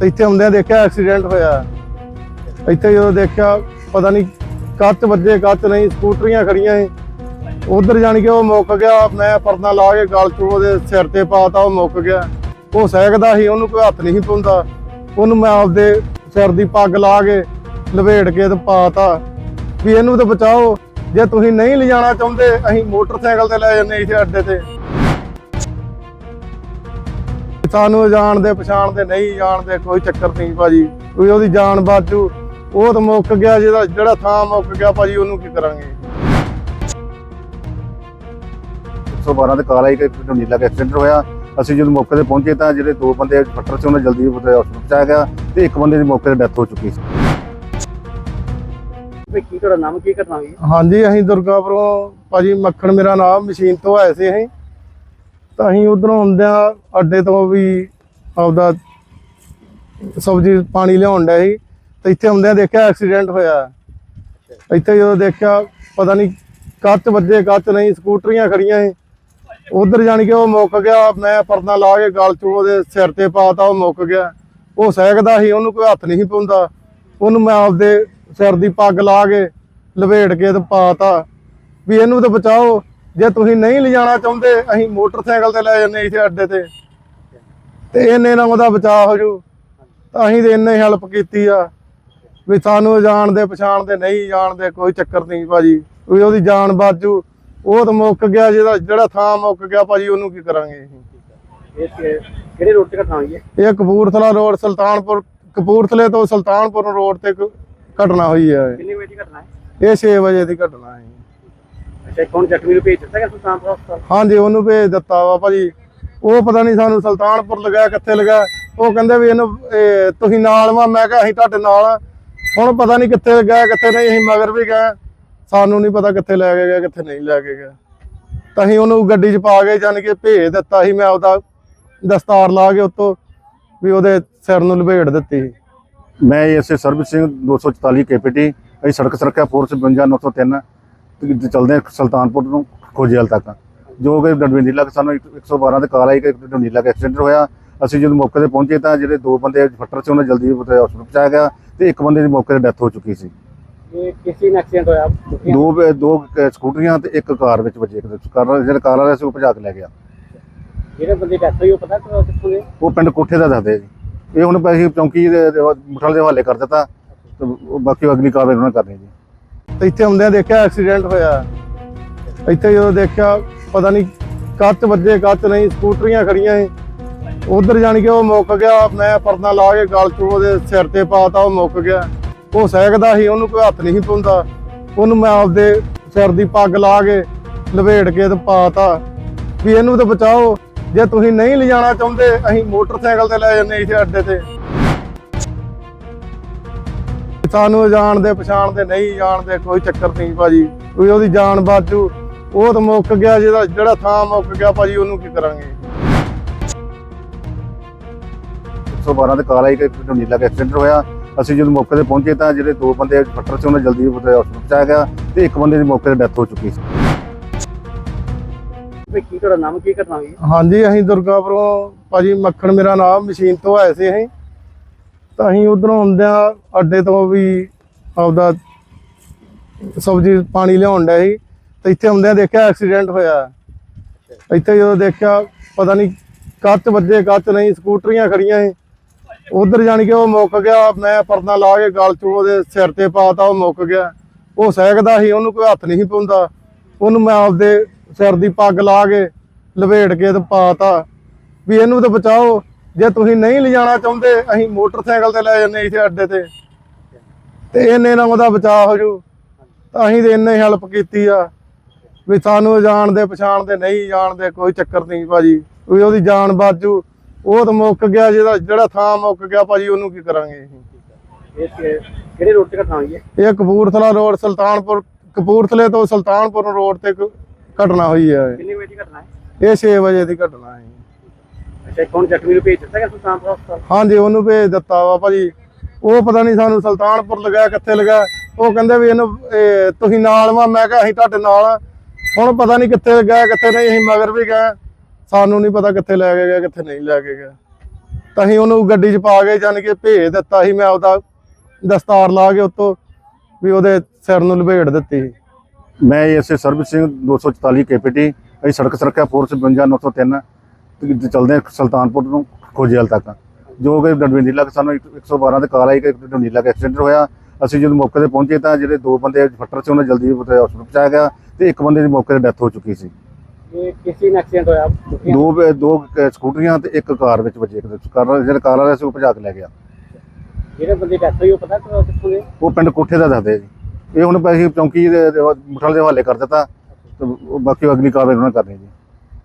ਤੇ ਇੱਥੇ ਹੁੰਦਿਆਂ ਦੇਖਿਆ ਐਕਸੀਡੈਂਟ ਹੋਇਆ। ਇੱਥੇ ਜਦੋਂ ਦੇਖਿਆ, ਪਤਾ ਨਹੀਂ ਕੱਚ ਵੱਜੇ ਕੱਚ ਨਹੀਂ, ਸਕੂਟਰੀਆਂ ਖੜੀਆਂ ਸੀ। ਉਧਰ ਜਾਣ ਕੇ ਉਹ ਮੁੱਕ ਗਿਆ, ਮੈਂ ਪਰਨਾ ਲਾ ਕੇ ਗਲ ਚ ਉਹਦੇ ਸਿਰ ਤੇ ਪਾਤਾ ਉਹ ਮੁੱਕ ਗਿਆ। ਉਹ ਸਹਿਕਦਾ ਸੀ, ਉਹਨੂੰ ਕੋਈ ਹੱਥ ਨਹੀਂ ਸੀ ਪਾਉਂਦਾ। ਉਹਨੂੰ ਮੈਂ ਆਪਦੇ ਸਿਰ ਦੀ ਪੱਗ ਲਾ ਕੇ ਲਵੇੜ ਕੇ ਤੇ ਪਾਤਾ ਵੀ ਇਹਨੂੰ ਤਾਂ ਬਚਾਓ, ਜੇ ਤੁਸੀਂ ਨਹੀਂ ਲਿਜਾਣਾ ਚਾਹੁੰਦੇ, ਅਸੀਂ ਮੋਟਰਸਾਈਕਲ ਤੇ ਲੈ ਜੰਨੇ ਇੱਥੇ ਅੱਡੇ ਤੇ। ਸਾਨੂੰ ਜਾਣਦੇ ਪਛਾਣਦੇ ਨਹੀਂ ਜਾਣਦੇ ਕੋਈ ਚੱਕਰ ਨਹੀਂ ਭਾਜੀ। ਕੋਈ ਉਹਦੀ ਜਾਨ ਬਾਜੂ ਉਹ ਤਾਂ ਮੁੱਕ ਗਿਆ ਜਿਹਦਾ ਜਿਹੜਾ ਥਾਂ ਮੁੱਕ ਗਿਆ ਭਾਜੀ ਉਹਨੂੰ ਕੀ ਕਰਾਂਗੇ? 112 ਤੇ ਕਾਲ ਆਈ ਕਿ ਨੀਲਾ ਦਾ ਐਕਸੀਡੈਂਟ ਹੋਇਆ। ਅਸੀਂ ਜਦੋਂ ਮੌਕੇ ਤੇ ਪਹੁੰਚੇ ਤਾਂ ਜਿਹੜੇ ਦੋ ਬੰਦੇ ਫੱਟਰ ਸੀ ਉਹਨਾਂ ਜਲਦੀ ਹਸਪਤਾਲ ਪਹੁੰਚਾਇਆ ਗਿਆ ਤੇ ਇੱਕ ਬੰਦੇ ਦੀ ਮੌਕੇ ਤੇ ਡੈਥ ਹੋ ਚੁੱਕੀ ਸੀ। ਵੀ ਕੀ ਤੁਹਾਡਾ ਨਾਮ ਕੀ ਹੋਈ? ਹੈ? ਹਾਂਜੀ ਅਸੀਂ ਦੁਰਗਾਪੁਰੋਂ ਭਾਜੀ ਮੱਖਣ ਮੇਰਾ ਨਾਮ ਮਸ਼ੀਨ ਤੋਂ ਆਏ ਸੀ ਅਸੀਂ। ਤਾਂ ਅਸੀਂ ਉਧਰੋਂ ਆਉਂਦਿਆਂ ਅੱਡੇ ਤੋਂ ਵੀ ਆਪਦਾ ਸਬਜ਼ੀ ਪਾਣੀ ਲਿਆਉਣ ਡਿਆ ਸੀ ਤੇ ਇੱਥੇ ਆਉਂਦਿਆਂ ਦੇਖਿਆ ਐਕਸੀਡੈਂਟ ਹੋਇਆ। ਇੱਥੇ ਜਦੋਂ ਦੇਖਿਆ, ਪਤਾ ਨਹੀਂ ਕੱਚ ਵੱਜੇ ਕੱਚ ਨਹੀਂ, ਸਕੂਟਰੀਆਂ ਖੜੀਆਂ ਸੀ। ਉਧਰ ਜਾਣ ਕੇ ਉਹ ਮੁੱਕ ਗਿਆ, ਮੈਂ ਪਰਨਾ ਲਾ ਕੇ ਗਲ ਚ ਉਹਦੇ ਸਿਰ ਤੇ ਪਾਤਾ ਉਹ ਮੁੱਕ ਗਿਆ। ਉਹ ਸਹਿਕਦਾ ਸੀ, ਉਹਨੂੰ ਕੋਈ ਹੱਥ ਨਹੀਂ ਪਾਉਂਦਾ। ਉਹਨੂੰ ਮੈਂ ਆਪਦੇ ਸਿਰ ਦੀ ਪੱਗ ਲਾ ਕੇ ਲਵੇੜ ਕੇ ਤੇ ਪਾਤਾ ਵੀ ਇਹਨੂੰ ਤਾਂ ਬਚਾਓ। ਜੇ ਤੁਸੀਂ ਨਹੀਂ ਲਿਜਾਣਾ ਚਾਹੁੰਦੇ ਅਸੀਂ ਮੋਟਰਸਾਈਕਲ ਤੇ ਲੈ ਜੰਨੇ ਇੱਥੇ ਅੱਡੇ ਤੇ। ਤੇ ਇਹਨੇ ਨਾਲ ਉਹਦਾ ਬਚਾਅ ਹੋ ਜੂ। ਤਾਂ ਅਸੀਂ ਤੇ ਇੰਨੇ ਹੈਲਪ ਕੀਤੀ ਆ। ਵੀ ਸਾਨੂੰ ਜਾਣਦੇ ਪਛਾਣਦੇ ਨਹੀਂ ਜਾਣਦੇ ਕੋਈ ਚੱਕਰ ਨਹੀਂ ਭਾਜੀ। ਵੀ ਉਹਦੀ ਜਾਨ ਬਾਜੂ ਉਹ ਤਾਂ ਮੁੱਕ ਗਿਆ ਜਿਹਦਾ ਜਿਹੜਾ ਥਾਂ ਮੁੱਕ ਗਿਆ ਭਾਜੀ ਉਹਨੂੰ ਕੀ ਕਰਾਂਗੇ ਅਸੀਂ? ਇਹ ਕਿ- ਕਿਹੜੇ ਰੋਡ ਤੇ ਘਟਨਾ ਹੋਈ ਹੈ? ਇਹ ਕਪੂਰਥਲਾ ਰੋਡ ਸੁਲਤਾਨਪੁਰ ਕਪੂਰਥਲੇ ਤੋਂ ਸੁਲਤਾਨਪੁਰ ਰੋਡ ਤੇ ਘਟਨਾ ਹੋਈ ਹੈ। ਕਿੰਨੇ ਵਜੇ ਦੀ ਘਟਨਾ ਹੈ? ਇਹ 6 ਵਜੇ ਦੀ ਘਟਨਾ ਹੈ। ਅੱਛਾ ਕੌਣ ਜ਼ਖਮੀ ਨੂੰ ਭੇਜ ਦਿੱਤਾ ਗਿਆ ਸੁਲਤਾਨਪੁਰ ਹਸਪਤਾਲ? ਹਾਂਜੀ ਉਹਨੂੰ ਭੇਜ ਦਿੱਤਾ ਵਾ ਭਾਜੀ। ਉਹ ਪਤਾ ਨਹੀਂ ਸਾਨੂੰ ਸੁਲਤਾਨਪੁਰ ਲਗਾਇਆ ਕਿੱਥੇ ਲਗਾਇਆ। ਉਹ ਕਹਿੰਦੇ ਵੀ ਇਹਨੂੰ ਇਹ, ਤੁਸੀਂ ਨਾਲ ਵਾ। ਮੈਂ ਕਿਹਾ ਅਸੀਂ ਤੁਹਾਡੇ ਨਾਲ ਆ। ਹੁਣ ਪਤਾ ਨਹੀਂ ਕਿੱਥੇ ਗਿਆ ਕਿੱਥੇ ਨਹੀਂ। ਅਸੀਂ ਮਗਰ ਵੀ ਗਏ। ਸਾਨੂੰ ਨਹੀਂ ਪਤਾ ਕਿੱਥੇ ਲੈ ਕੇ ਗਿਆ ਕਿੱਥੇ ਨਹੀਂ ਲੈ ਕੇ ਗਿਆ ਤਾਂ ਅਸੀਂ ਉਹਨੂੰ ਗੱਡੀ 'ਚ ਪਾ ਕੇ ਜਾਣ ਕੇ ਭੇਜ ਦਿੱਤਾ ਸੀ। ਮੈਂ ਆਪਦਾ ਦਸਤਾਰ ਲਾ ਕੇ ਉੱਤੋਂ ਵੀ ਉਹਦੇ ਸਿਰ ਨੂੰ ਲਪੇਟ ਦਿੱਤੀ ਸੀ। ਮੈਂ ਐਸਏ ਸਰਬਜੀਤ ਸਿੰਘ 244 ਕੇਪੀਟੀ ਅਸੀਂ ਸੜਕ ਸੁਰੱਖਿਆ ਫੋਰਸ 52903 ਤੇ ਚੱਲਦੇ ਹਾਂ ਸੁਲਤਾਨਪੁਰ ਨੂੰ ਖੋਜੇਲ ਤੱਕ। ਜੋ ਕਿ ਡੰਡੀਲਾ ਸਾਨੂੰ 112 ਤੇ ਕਾਲ ਆਈ ਕਿ ਡੰਡੀਲਾ ਦਾ ਐਕਸੀਡੈਂਟ ਹੋਇਆ। ਅਸੀਂ ਜਦੋਂ ਮੌਕੇ ਤੇ ਪਹੁੰਚੇ ਤਾਂ ਜਿਹੜੇ ਦੋ ਬੰਦੇ ਫੱਟਰ ਸੀ ਉਹਨਾਂ ਜਲਦੀ ਹਸਪਤਾਲ ਪਹੁੰਚਾਇਆ ਗਿਆ ਤੇ ਇੱਕ ਬੰਦੇ ਦੀ ਮੌਕੇ ਤੇ ਡੈਥ ਹੋ ਚੁੱਕੀ ਸੀ। ਇਹ ਕਿਸੇ ਨਾਲ ਐਕਸੀਡੈਂਟ ਹੋਇਆ? ਦੋ ਦੋ ਸਕੂਟਰੀਆਂ ਤੇ ਇੱਕ ਕਾਰ ਵਿੱਚ ਵੱਜੇ। ਕਾਰ ਜਿਹੜਾ ਕਾਰ ਵਾਲਾ ਸੀ ਉਹ ਭਜਾ ਕੇ ਲੈ ਗਿਆ। ਜਿਹੜੇ ਬੰਦੇ ਡੈਥ ਹੋਈ ਉਹ ਪਤਾ ਕਿ- ਕਿੱਥੋਂ ਦੇ? ਉਹ ਪਿੰਡ ਕੋਠੇ ਦਾ ਦੱਸਦੇ ਜੀ। ਇਹ ਹੁਣ ਚੌਂਕੀ ਦੇ ਦੇ- ਮੁਠਲ ਦੇ ਹਵਾਲੇ ਕਰ ਦਿੱਤਾ ਤੇ ਬਾਕੀ ਅਗਲੀ ਕਾਰਵਾਈ ਉਹਨਾਂ ਕਰਨੀ ਜੀ। ਤੇ ਇੱਥੇ ਹੁੰਦਿਆਂ ਦੇਖਿਆ ਐਕਸੀਡੈਂਟ ਹੋਇਆ। ਇੱਥੇ ਜਦੋਂ ਦੇਖਿਆ, ਪਤਾ ਨਹੀਂ ਕੱਚ ਵੱਜੇ ਕੱਚ ਨਹੀਂ, ਸਕੂਟਰੀਆਂ ਖੜੀਆਂ ਸੀ। ਉਧਰ ਜਾਣ ਕੇ ਉਹ ਮੁੱਕ ਗਿਆ, ਮੈਂ ਪਰਨਾ ਲਾ ਕੇ ਗਲ ਚ ਉਹਦੇ ਸਿਰ ਤੇ ਪਾਤਾ ਉਹ ਮੁੱਕ ਗਿਆ। ਉਹ ਸਹਿਕਦਾ ਸੀ, ਉਹਨੂੰ ਕੋਈ ਹੱਥ ਨਹੀਂ ਸੀ ਪਾਉਂਦਾ। ਉਹਨੂੰ ਮੈਂ ਆਪਦੇ ਸਿਰ ਦੀ ਪੱਗ ਲਾ ਕੇ ਲਵੇੜ ਕੇ ਤੇ ਪਾਤਾ ਵੀ ਇਹਨੂੰ ਤਾਂ ਬਚਾਓ, ਜੇ ਤੁਸੀਂ ਨਹੀਂ ਲਿਜਾਣਾ ਚਾਹੁੰਦੇ, ਅਸੀਂ ਮੋਟਰਸਾਈਕਲ ਤੇ ਲੈ ਜੰਨੇ ਇੱਥੇ ਅੱਡੇ ਤੇ। ਸਾਨੂੰ ਜਾਣਦੇ ਪਛਾਣਦੇ ਨਹੀਂ ਜਾਣਦੇ ਕੋਈ ਚੱਕਰ ਨਹੀਂ ਭਾਜੀ। ਕੋਈ ਉਹਦੀ ਜਾਨ ਬਾਜੂ ਉਹ ਤਾਂ ਮੁੱਕ ਗਿਆ ਜਿਹਦਾ ਜਿਹੜਾ ਥਾਂ ਮੁੱਕ ਗਿਆ ਭਾਜੀ ਉਹਨੂੰ ਕੀ ਕਰਾਂਗੇ? 112 ਤੇ ਕਾਲ ਆਈ ਕਿ ਨੀਲਾ ਦਾ ਐਕਸੀਡੈਂਟ ਹੋਇਆ। ਅਸੀਂ ਜਦੋਂ ਮੌਕੇ ਤੇ ਪਹੁੰਚੇ ਤਾਂ ਜਿਹੜੇ ਦੋ ਬੰਦੇ ਫੱਟਰ ਸੀ ਉਹਨਾਂ ਜਲਦੀ ਹਸਪਤਾਲ ਪਹੁੰਚਾਇਆ ਗਿਆ ਤੇ ਇੱਕ ਬੰਦੇ ਦੀ ਮੌਕੇ ਤੇ ਡੈਥ ਹੋ ਚੁੱਕੀ ਸੀ। ਵੀ ਕੀ ਤੁਹਾਡਾ ਨਾਮ ਕੀ ਹੋਈ? ਹੈ? ਹਾਂਜੀ ਅਸੀਂ ਦੁਰਗਾਪੁਰੋਂ ਭਾਜੀ ਮੱਖਣ ਮੇਰਾ ਨਾਮ ਮਸ਼ੀਨ ਤੋਂ ਆਏ ਸੀ ਅਸੀਂ। ਤਾਂ ਅਸੀਂ ਉਧਰੋਂ ਆਉਂਦਿਆਂ ਅੱਡੇ ਤੋਂ ਵੀ ਆਪਦਾ ਸਬਜ਼ੀ ਪਾਣੀ ਲਿਆਉਣ ਡਿਆ ਸੀ ਤੇ ਇੱਥੇ ਆਉਂਦਿਆਂ ਦੇਖਿਆ ਐਕਸੀਡੈਂਟ ਹੋਇਆ। ਇੱਥੇ ਜਦੋਂ ਦੇਖਿਆ, ਪਤਾ ਨਹੀਂ ਕੱਚ ਵੱਜੇ ਕੱਚ ਨਹੀਂ, ਸਕੂਟਰੀਆਂ ਖੜੀਆਂ ਸੀ। ਉਧਰ ਜਾਣ ਕੇ ਉਹ ਮੁੱਕ ਗਿਆ, ਮੈਂ ਪਰਨਾ ਲਾ ਕੇ ਗਲ ਚ ਉਹਦੇ ਸਿਰ ਤੇ ਪਾਤਾ ਉਹ ਮੁੱਕ ਗਿਆ। ਉਹ ਸਹਿਕਦਾ ਸੀ, ਉਹਨੂੰ ਕੋਈ ਹੱਥ ਨਹੀਂ ਪਾਉਂਦਾ। ਉਹਨੂੰ ਮੈਂ ਆਪਦੇ ਸਿਰ ਦੀ ਪੱਗ ਲਾ ਕੇ ਲਵੇੜ ਕੇ ਤੇ ਪਾਤਾ ਵੀ ਇਹਨੂੰ ਤਾਂ ਬਚਾਓ। ਜੇ ਤੁਸੀਂ ਨਹੀਂ ਲਿਜਾਣਾ ਚਾਹੁੰਦੇ ਅਸੀਂ ਮੋਟਰਸਾਈਕਲ ਤੇ ਲੈ ਜੰਨੇ ਇੱਥੇ ਅੱਡੇ ਤੇ। ਤੇ ਇਹਨੇ ਨਾਲ ਉਹਦਾ ਬਚਾਅ ਹੋ ਜੂ। ਤਾਂ ਅਸੀਂ ਤੇ ਇੰਨੇ ਹੈਲਪ ਕੀਤੀ ਆ। ਵੀ ਸਾਨੂੰ ਜਾਣਦੇ ਪਛਾਣਦੇ ਨਹੀਂ ਜਾਣਦੇ ਕੋਈ ਚੱਕਰ ਨਹੀਂ ਭਾਜੀ। ਵੀ ਉਹਦੀ ਜਾਨ ਬਾਜੂ ਉਹ ਤਾਂ ਮੁੱਕ ਗਿਆ ਜਿਹਦਾ ਜਿਹੜਾ ਥਾਂ ਮੁੱਕ ਗਿਆ ਭਾਜੀ ਉਹਨੂੰ ਕੀ ਕਰਾਂਗੇ ਅਸੀਂ? ਇਹ ਕਿ- ਕਿਹੜੇ ਰੋਡ ਤੇ ਘਟਨਾ ਹੋਈ ਹੈ? ਇਹ ਕਪੂਰਥਲਾ ਰੋਡ ਸੁਲਤਾਨਪੁਰ ਕਪੂਰਥਲੇ ਤੋਂ ਸੁਲਤਾਨਪੁਰ ਰੋਡ ਤੇ ਘਟਨਾ ਹੋਈ ਹੈ। ਕਿੰਨੇ ਵਜੇ ਦੀ ਘਟਨਾ ਹੈ? ਇਹ 6 ਵਜੇ ਦੀ ਘਟਨਾ ਹੈ। ਅੱਛਾ ਕੌਣ ਜ਼ਖਮੀ ਨੂੰ ਭੇਜ ਦਿੱਤਾ ਗਿਆ ਸੁਲਤਾਨਪੁਰ ਹਸਪਤਾਲ? ਹਾਂਜੀ ਉਹਨੂੰ ਭੇਜ ਦਿੱਤਾ ਵਾ ਭਾਜੀ। ਉਹ ਪਤਾ ਨਹੀਂ ਸਾਨੂੰ ਸੁਲਤਾਨਪੁਰ ਲਗਾਇਆ ਕਿੱਥੇ ਲਗਾਇਆ। ਉਹ ਕਹਿੰਦੇ ਵੀ ਇਹਨੂੰ ਇਹ, ਤੁਸੀਂ ਨਾਲ ਵਾ। ਮੈਂ ਕਿਹਾ ਅਸੀਂ ਤੁਹਾਡੇ ਨਾਲ ਆ। ਹੁਣ ਪਤਾ ਨਹੀਂ ਕਿੱਥੇ ਗਿਆ ਕਿੱਥੇ ਨਹੀਂ। ਅਸੀਂ ਮਗਰ ਵੀ ਗਏ। ਸਾਨੂੰ ਨਹੀਂ ਪਤਾ ਕਿੱਥੇ ਲੈ ਕੇ ਗਿਆ ਕਿੱਥੇ ਨਹੀਂ ਲੈ ਕੇ ਗਿਆ ਤਾਂ ਅਸੀਂ ਉਹਨੂੰ ਗੱਡੀ 'ਚ ਪਾ ਕੇ ਜਾਨ ਕੇ ਭੇਜ ਦਿੱਤਾ ਸੀ। ਮੈਂ ਉਹਦਾ ਦਸਤਾਰ ਲਾ ਕੇ ਉੱਤੋਂ ਵੀ ਉਹਦੇ ਸਿਰ ਨੂੰ ਲਪੇਟ ਦਿੱਤੀ ਮੈਂ ਐਸਏ ਸਰਬਜੀਤ ਸਿੰਘ 244 ਕੇਪੀਟੀ ਅਸੀਂ ਸੜਕ ਸੁਰੱਖਿਆ ਫੋਰਸ 52903 ਤੇ ਚੱਲਦੇ ਹਾਂ ਸੁਲਤਾਨਪੁਰ ਨੂੰ ਖੋਜੇਲ ਤੱਕ। ਜੋ ਕਿ ਡੰਡੀਲਾ ਸਾਨੂੰ 112 ਤੇ ਕਾਲ ਆਈ ਕਿ ਡੰਡੀਲਾ ਦਾ ਐਕਸੀਡੈਂਟ ਹੋਇਆ। ਅਸੀਂ ਜਦੋਂ ਮੌਕੇ ਤੇ ਪਹੁੰਚੇ ਤਾਂ ਜਿਹੜੇ ਦੋ ਬੰਦੇ ਫੱਟਰ ਸੀ ਉਹਨਾਂ ਜਲਦੀ ਹਸਪਤਾਲ ਪਹੁੰਚਾਇਆ ਗਿਆ ਤੇ ਇੱਕ ਬੰਦੇ ਦੀ ਮੌਕੇ ਤੇ ਡੈਥ ਹੋ ਚੁੱਕੀ ਸੀ। ਇਹ ਕਿਸੇ ਨਾਲ ਐਕਸੀਡੈਂਟ ਹੋਇਆ? ਦੋ ਦੋ ਸਕੂਟਰੀਆਂ ਤੇ ਇੱਕ ਕਾਰ ਵਿੱਚ ਵੱਜੇ। ਇੱਕ ਕਾਰ ਜਿਹੜਾ ਕਾਰ ਵਾਲਾ ਸੀ ਉਹ ਭਜਾ ਕੇ ਲੈ ਗਿਆ। ਜਿਹੜੇ ਬੰਦੇ ਡੈਥ ਹੋਈ ਉਹ ਪਤਾ ਕਿ- ਕਿੱਥੋਂ ਦੇ? ਉਹ ਪਿੰਡ ਕੋਠੇ ਦਾ ਦੱਸਦੇ ਜੀ। ਇਹ ਹੁਣ ਚੌਂਕੀ ਦੇ ਦੇ ਮੁਠਲ ਦੇ ਹਵਾਲੇ ਕਰ ਦਿੱਤਾ ਤੇ ਬਾਕੀ ਅਗਲੀ ਕਾਰਵਾਈ ਉਹਨਾਂ ਕਰਨੀ ਜੀ।